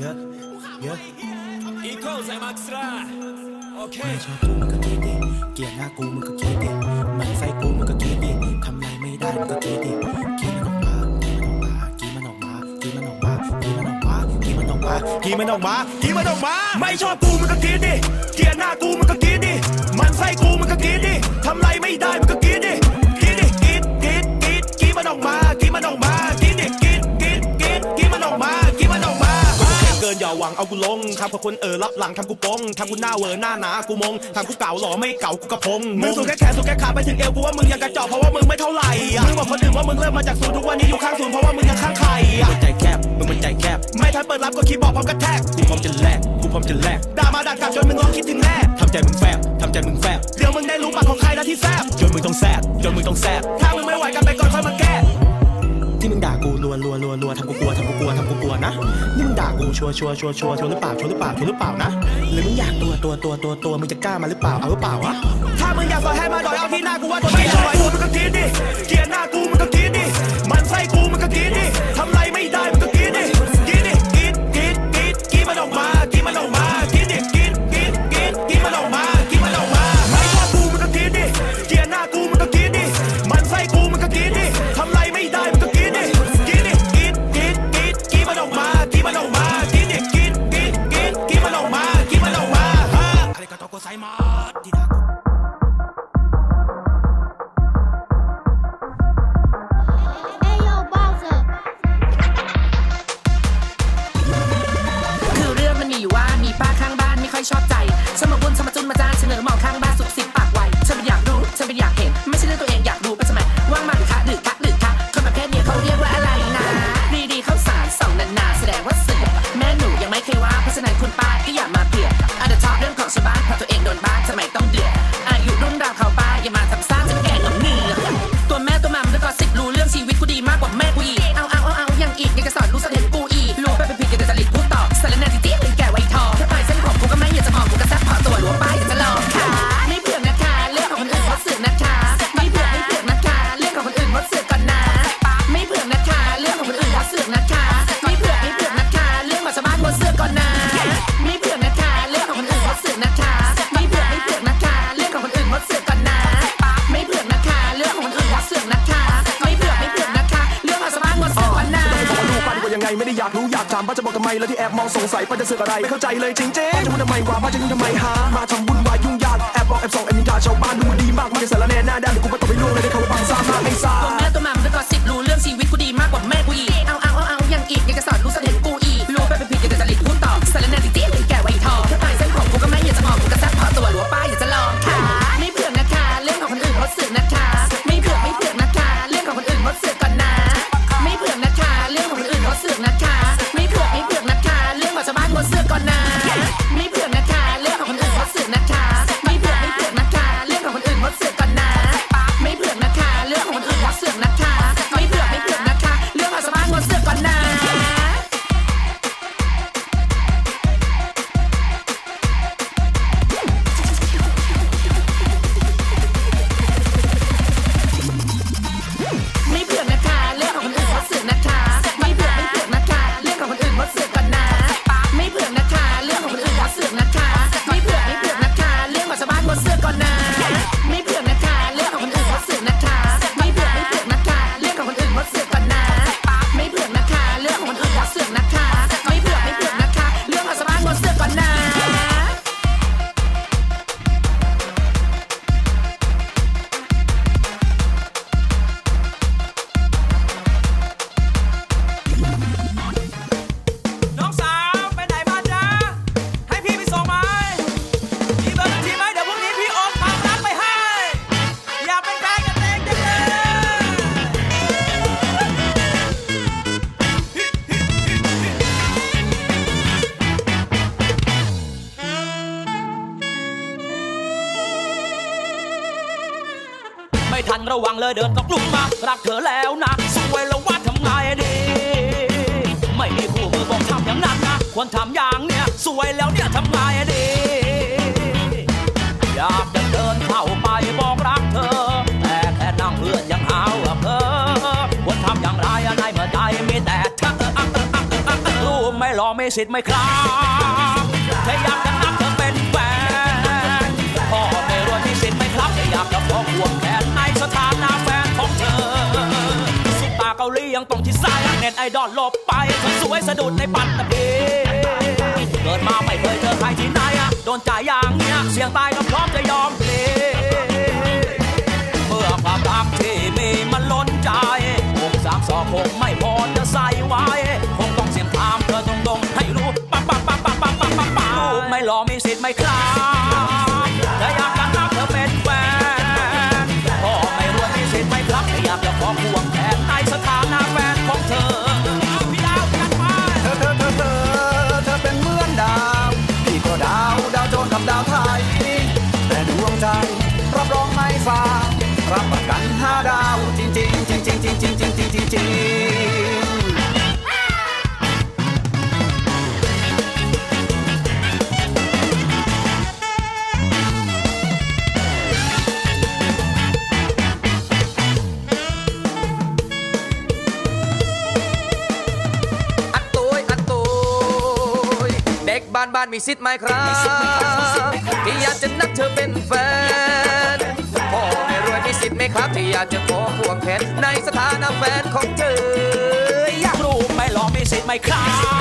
เยอะเยอะอีโคใส่มักซ์ราโอเคไม่ชอบกูมึงก็คิดดิเกลียดหน้ากูมึงก็คิดดิมันไส้กูมึงก็คิดดิทำไรไม่ได้มึงก็คิดดิกีมันออกมากีมันออกมากีมันออกมากีมันออกมากีมันออกมากีมันออกมากีมันออกมาไม่ชอบกูมึงก็คิดดิเกลียดหน้ากูมึงก็คิดดิมันไส้กูมึงก็คิดดิทำไรไม่ได้มึงก็คิดดิคิด กูลงทำกับคนเออรับหลังทำกูปงทำกูหน้าเวอร์หน้าหนากูมงทำกูเก่าหล่อไม่เก่ากูกระพงมึงสูงแค่แขนสูงแค่ขาไปถึงเอวกูว่ามึงยังกระจอกเพราะว่ามึงไม่เท่าไหร่อะมึงบอกคนอื่นว่ามึงเริ่มมาจากศูนย์ทุกวันนี้อยู่ข้างศูนย์เพราะว่ามึงยังข้างใครอะมึงใจแคบมึงมันใจแคบไม่ทันเปิดรับก็คีย์บอร์ดพร้อมกระแทกกูพร้อมจะแลกกูพร้อมจะแลกด่ามาด่ากลับจนมึงร้องคิดถึงแน่ทำใจมึงแฟบทำใจมึงแฟบเดี๋ยวมึงได้รู้ปากของใครแล้วที่แซบจนมึงต้องแซบจนมึงต้องแซบถ้ามึงไม่ไหวกันไป ที่มึงด่ากูรัวรัวรัวรัวทำกูกลัวทำกูกลัวทำกูกลัวนะนี่มึงด่ากูชัวชัวชัวชัวชัวหรือเปล่าชัวหรือเปล่าชัวหรือเปล่านะหรือมึงอยากตัวตัวตัวตัวตัวมึงจะกล้ามาหรือเปล่าเอาหรือเปล่าวะถ้ามึงอยากสอยให้มาดอยเอาที่หน้ากูว่าตัวไม่สวยกูมึงก็คิดดิเกลียดหน้ากูมึงก็คิดดิมันไส้กูมึงก็คิดดิทำ แล้วที่แอบมองสงสัยป้าจะเสือกอะไรไม่เข้าใจเลยจริงๆจะพูดทำไมวะป้าจะยุ่งทำไมหามาทำบุญวายยุ่งยากแอบบอกแอบส่องแอบนินทาชาวบ้านดูดีมากไม่ได้สารแน่หน้าด้านเดี๋ยวกูไปตบไปล่วงเลยได้เขาบังซ่ามากไอ้ซ่า ระวังเลยเดินตกหลุมมารักเธอแล้วนะสวยแล้วว่าทำไงดี ไม่มีคู่มือบอกทำอย่างนั้นนะควรทำอย่างเนี้ยสวยแล้วเนี่ยทำไงดี อยากจะเดินเข้าไปบอกรักเธอ แต่แค่นั่งเพื่อนยังหาว่าเพ้อควรทำอย่างไรในเมื่อใจมีแต่เธอรูไม่หล่อไม่สิทธิ์ไหมครับถ้าอยากจะนับเธอเป็นแฟนพ่อไม่รวยมีสิทธิ์ไหมครับถ้าอยากจะขอควงแข เกาหลียังตรงที่ซ้ายเน็ตไอดอลลบไปเธอสวยสะดุดในปัตตพีเกิดมาไม่เคยเจอใครที่ไหนอะโดนใจอย่างเนี้ยเสียงตายก็พร้อมจะยอมเพลเมื่อความรักที่มีมันล้นใจหกสามสองหกไม่พอจะใส่ไว้คงต้องเสียงถามเธอตรงๆให้รู้ปั๊บปั๊บปั๊บปั๊บปั๊บปั๊บปั๊บลูกไม่หล่อมีสิทธิ์ไม่คลา จริงจริงจริงจริง อัดตุยอัดตุยเด็กบ้านบ้านมีสิทธิ์ไหมครับ ที่อยากจะนับเธอเป็นแฟนพ่อไม่รวยมีสิทธิ์ไหมครับ ที่อยากจะขอควงแขนในสถานะ แฟนของเธออยากรู้ไม่ลองมีสิทธิ์ไหมครับ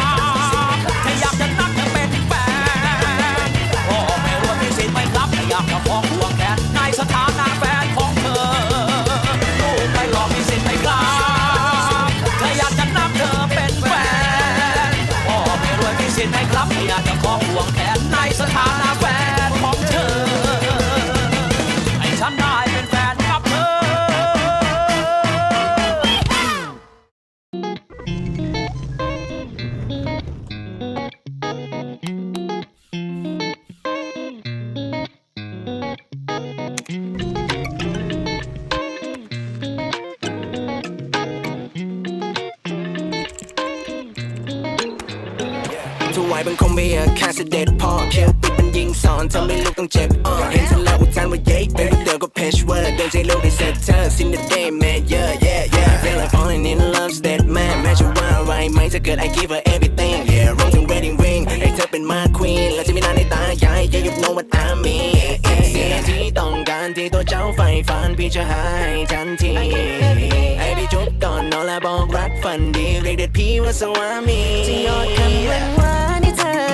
ยบังคมไปอาคาเสด็จพ่อเคียวปิดมันยิงสอนทำให้ลูกต้องเจ็บเห็นเธอแล้วอุทานว่าเย้เป็นลูกเดิมก็เพชเวอร์เดินใจโลกได้เสร็จเธอ sin the day man yeah yeah yeah feel like falling in love that man แม้จะว่าอะไรไหมถ้าเกิด I give her everything yeah รวมถึง wedding ring ให้เธอเป็น my queen และจะมีนานในตาใหญ่ yeah you know what I mean สิ่งที่ต้องการที่ตัวเจ้าใฝ่ฝันพี่จะให้ทันทีให้พี่จุบก่อนนอนและบอกรักฝันดีเรียกเด็ดพี่ว่าสวามีจะยอดคำหวานหวา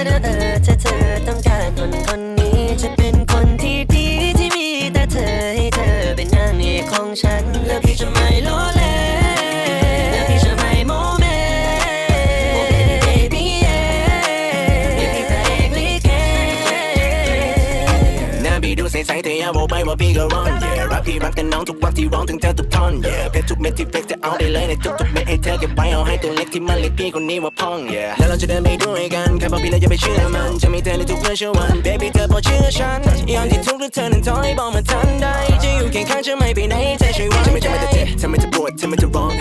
นให้เธอนะเออถ้าเธอต้องการคนคนนี้จะเป็นคนที่ดีที่มีแต่เธอให้เธอเป็นนางเอกของฉัน แล้วพี่จะไม่ล้อเล่นแล้วพี่จะไม่โมเมโอ้ baby baby yeah เรียกพี่พระเอกลิเกหน้าพี่ดูใสๆแต่อย่าบอกไปว่าพี่ก็ร้อน รักพี่รักแต่น้องทุกวันที่ร้องถึงเธอทุกท่อน yeah เพชรทุกเม็ดที่เฟกจะเอาได้เลยในทุกๆเม็ดให้เธอเก็บไว้เอาให้ตัวเล็กที่มันเล็กพี่คนนี้ว่าพ่อง yeah แล้วเราจะเดินไปด้วยกันแค่บอกพี่แล้วอย่าไปเชื่อมัน จะมีเธอในทุกเมื่อชวัน baby เธอพอเชื่อฉันอย่างที่ทุกข์หรือเธอนั้นถอยบอกมาทันใดจะอยู่เคียงข้างจะไม่ไปไหนเธอช่วยวางใจทำไมจะเจ็บทำไมจะปวดทำไมจะร้อง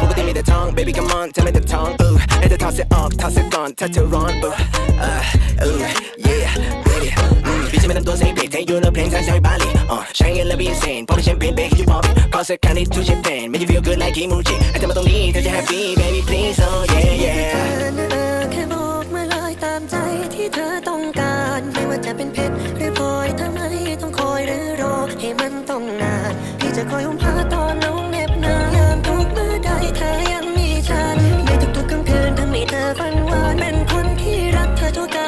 ปกติมีแต่ท้อง baby come on ทำไมแต่ท้องเออให้เธอถอดเสื้อออกถอดเสื้อก่อนถ้าเธอร้อนเออเออ yeah baby พี่จะไม่ทำตัวเซฟเบรกให้ยูโรเพลงสายบาลีอ๋อใช้เงินแล้ วบีเซนพอเป็นแชมเปญเบรกยูพอปขอสักครั้งที่ทูแชมเปญไม่จะ feel good like คิมูจิไอ้เธอมาตรงนี้เธอจะ happy baby please oh yeah yeah แค่บอกมาเลยตามใจที่เธอต้องการ ไม่ว่าจะเป็นเพชรหรือพลอยทำไมต้องคอยหรือรอให้มันต้องนานพี่จะคอยอุ้มพาตอนน้องเหน็บหนายามทุกเมื่อใดเธอยังมีฉันในทุกๆกลางคืนทำให้เธอฝันหวานเป็นคนที่รักเธอทุกกาล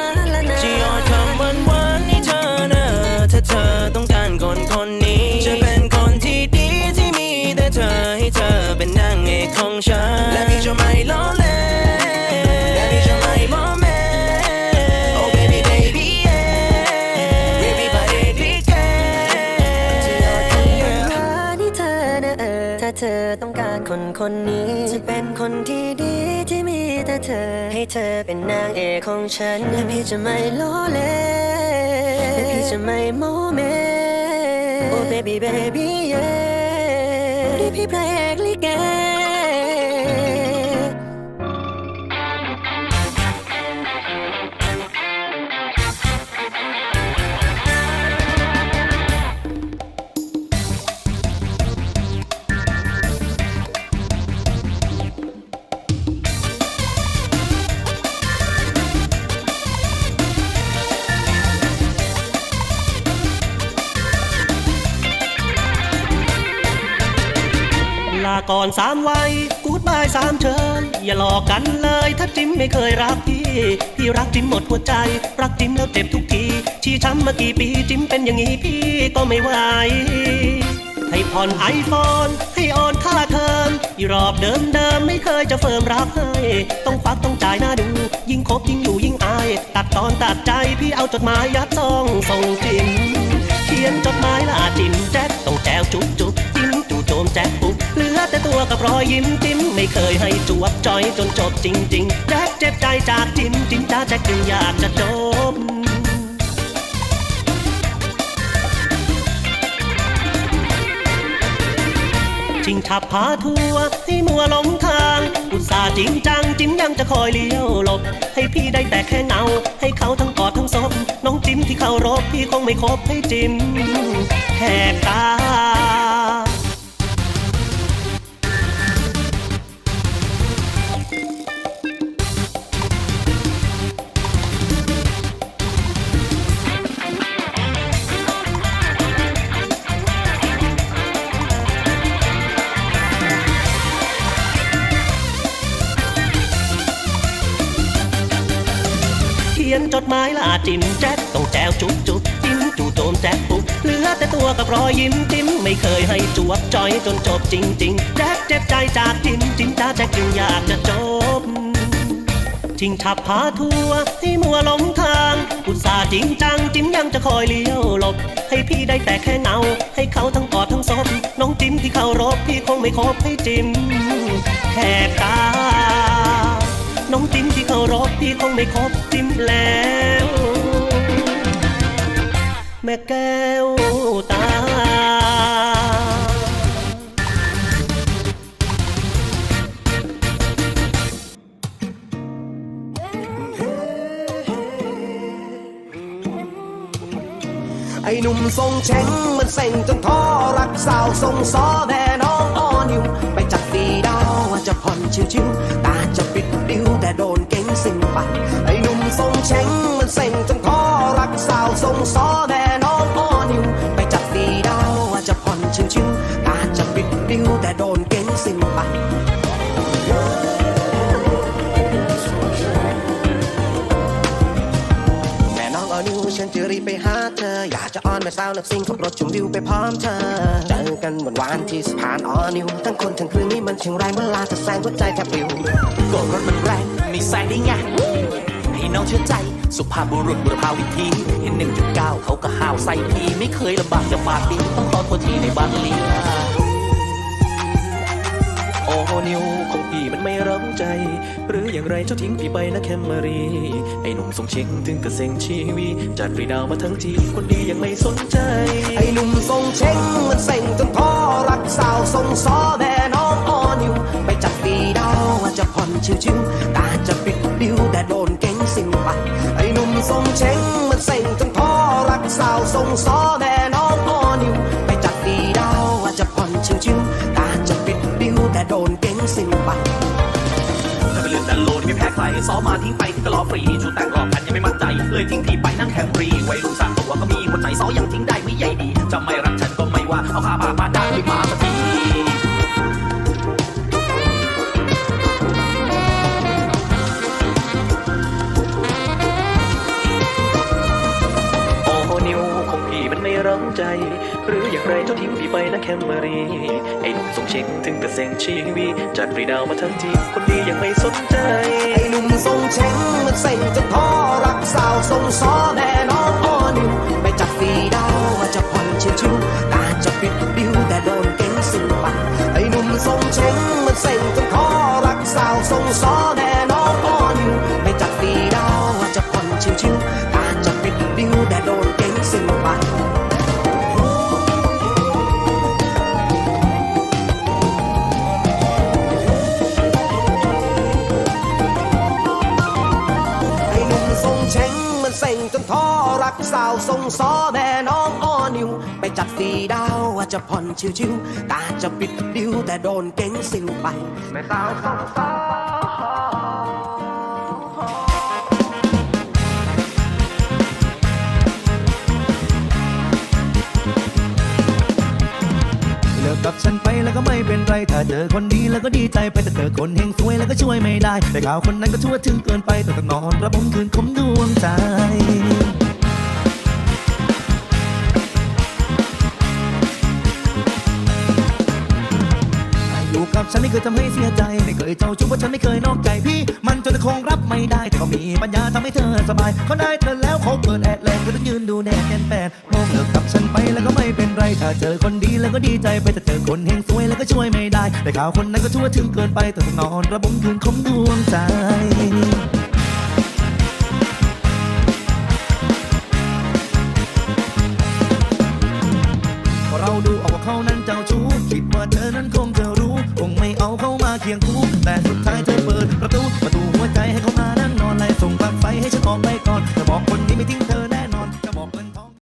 คนคนนี้ จะเป็นคนที่ดีที่มีแต่เธอ ให้เธอเป็นนางเอกของฉัน และพี่จะไม่ล้อเล่นและพี่จะไม่โมเม Oh baby baby yeah เรียกพี่พระเอกลิเก ก่อนสามวัยกูดบายสามเชิญ อย่าหลอกกันเลย ถ้าจิมไม่เคยรักพี่พี่รักจิมหมดหัวใจ รักจิมแล้วเจ็บทุกที ชี้ช้ำมากี่ปีจิมเป็นอย่างนี้พี่ก็ไม่ไหวให้ผ่อนไอโฟนให้ออนค่าเทอมอีรอบเดิมเดิมไม่เคยจะเฟิร์มรักให้ ต้องควักต้องจ่ายหน้าดู ยิ่งคบยิ่งอยู่ยิ่งอาย ตัดตอนตัดใจพี่เอาจดหมายยัดซองส่งจิมเขียนจดหมายลาจิมแจ็คต้องแจวจุ๊บจุ๊บ มแจ็คปุ๊บเหลือแต่ตัวกับรอยยิ้มจิ้มไม่เคยให้จวบจอยจนจบจริงๆแจ็คเจ็บใจจากจิ้มจิ้มจ้าแจ็คจึงอยากจะจบชิงฉับพาทัวให้มัวหลงทาง อุตส่าห์จริงจังจิ้มยังจะคอยเลี้ยวหลบ ให้พี่ได้แต่แค่เงา ให้เขาทั้งกอดทั้งศพน้องจิ้มที่เขารบพี่คงไม่คบให้จิ้มแหกตา ขียนจดหมายลาจิ้มแจ็คต้องแจวจุ๊บจุ๊บจิ้มจู่โจมแจ็คปุ๊บเหลือแต่ตัวกับรอยยิ้มจิ้มไม่เคยให้จวบจอยจนจบจริงๆแจ็คเจ็บใจจากจิ้มจิ้มจ้าแจ็คจึงอยากจะจบชิงฉับพาทัวร์ให้มัวหลงทาง อุตส่าห์จริงจังจิ้มยังจะคอยเลี้ยวหลบ ให้พี่ได้แต่แค่เงาให้เขาทั้งกอดทั้งศพน้องจิ้มที่เขารบพี่คงไม่คบให้จิ้มแหกตา น้องจิ้มที่เขารบพี่คงไม่คบจิ้มแล้ว แม่แก้วตาไอ้หนุ่มทรงเช้งมันเซ็งจนท้อรักสาวทรงซอแน่น้องอ้อนิวไปจัดตีดาวว่าจะผ่อนชิวๆ เช้งมันเซ็งจนท้อรักสาวทรงซอแน่น้องอ้อนิว ไปจับดีดาวว่าจะผ่อนชิวๆตาจะปิดดิ้วแต่โดนเก่งสิ่งไปแม่น้องออนิวฉันจะรีบไปหาเธอ อยากจะอ้อนแม่สาวนักซิ่งขับรถชมวิวไปพร้อมเธอ เจอกันวันวานที่สะพานออนิว ทั้งคนทั้งคืนนี้มันเชียงรายเมื่อลาจะแซงหัวใจแทบปลิวโกรธรถมันแรงม่แซงได้ไง น้องเชื่อใจ สุภาพบุรุษบุรพาวิธี เห็นหนึ่งจุดเก้าเขาก็ห้าวใส่พีไม่เคยลำบากจะฝากดีต้องขอโทษทีในบางเลีโอ้นิวคงพี่มันไม่ร้าใจ หรืออย่างไรเจ้าทิ้งพี่ไปนะแคมมารีไอ้หนุ่มทรงเช็งถึงกระเซ็งชีวีจัดฟรีดาวมาทั้งทีคนดียังไม่สนใจ ไอ้หนุ่มทรงเชงมันเซ็งจนท้อรักสาวทรงซอแน่น้องอ้อนิวไปจัดปีดาวว่าจะผ่อนชิวๆตาจะปิดดิ้วแต่โดนเก สิ่งไปไอ้หนุ่มทรงเช้งมันเซ็งจนท้อรักสาวทรงซอแน่น้องอ้อนิวไปจัดปีดาวว่าจะผ่อนชิวๆตาจะปิดดิวแต่โดนเก่งสิ่งไปถ้าไปเรื่องดันโลนไม่แพ้ใครซ้อมมาทิ้งไปที่ก็รอฟรีชูแต่งรอบกันยังไม่มั่นใจ เลยทิ้งทีไปนั่งแคมรีไวัยรุ่นสร้างตัวก็มีหัวใจซ้อยังทิ้งได้ไม่ใหญ่ดีจะไม่รักฉันก็ไม่ว่าเอาข้ามา ร้าใจ หรืออย่างไรเจ้าทิ้งพี่ไปนะแคมมารี ไอ้หนุ่มทรงเช็งถึงกระเซ็งชีวีจัดฟรีดาวมาทั้งทีคนดียังไม่สนใจ ไอ้หนุ่มทรงเช้งมันเซ็งจนท้อรักสาวทรงซอแน่น้องอ้อนิวไปจับฟีดาวว่าจะผ่อนชิวๆตาจะปิดดิ้วแต่โดนเก่งสิ่งไปไอ้หนุ่มทรงเช้งมันเซ็งจนท้อรักสาวทรงซอแสาวทรงซอแม่น้องอ้อนิว ไปจัดฟีดาวว่าจะผ่อนชิวๆตาจะปิดดิ้วแต่โดนเก่งสิวไป แม่สาวทรงซอเลิกกับฉันไปแล้วก็ไม่เป็นไร ถ้าเจอคนดีแล้วก็ดีใจไปแต่เจอคนเฮงซวยแล้วก็ช่วยไม่ได้ แต่ข่าวคนนั้นก็ทั่วถึงเกินไปต้องนอนระบมคืนคมดวงใจ ฉันไม่เคยทำให้เสียใจไม่เคยเจ้าชู้เพราะฉันไม่เคยนอกใจพี่ มันจนคงรับไม่ได้แต่ก็มีปัญญาทำให้เธอสบายเขาได้เธอแล้วเขาเปิดแอดแลนก็ต้องยืนดูแดดแอนแปดมองเลิกกับฉันไปแล้วก็ไม่เป็นไรถ้าเจอคนดีแล้วก็ดีใจไปแต่เจอคนเฮงซวยแล้วก็ช่วยไม่ได้ แต่ข่าวคนนั้นก็ทั่วถึงเกินไปต้องนอนระบมคืนคมดวงใจพอเราดูออกว่าเขานั้นเจ้าชู้คิดว่าเธอนั้นคงจะรู้ ยงคู่แต่สุดท้ายเธอ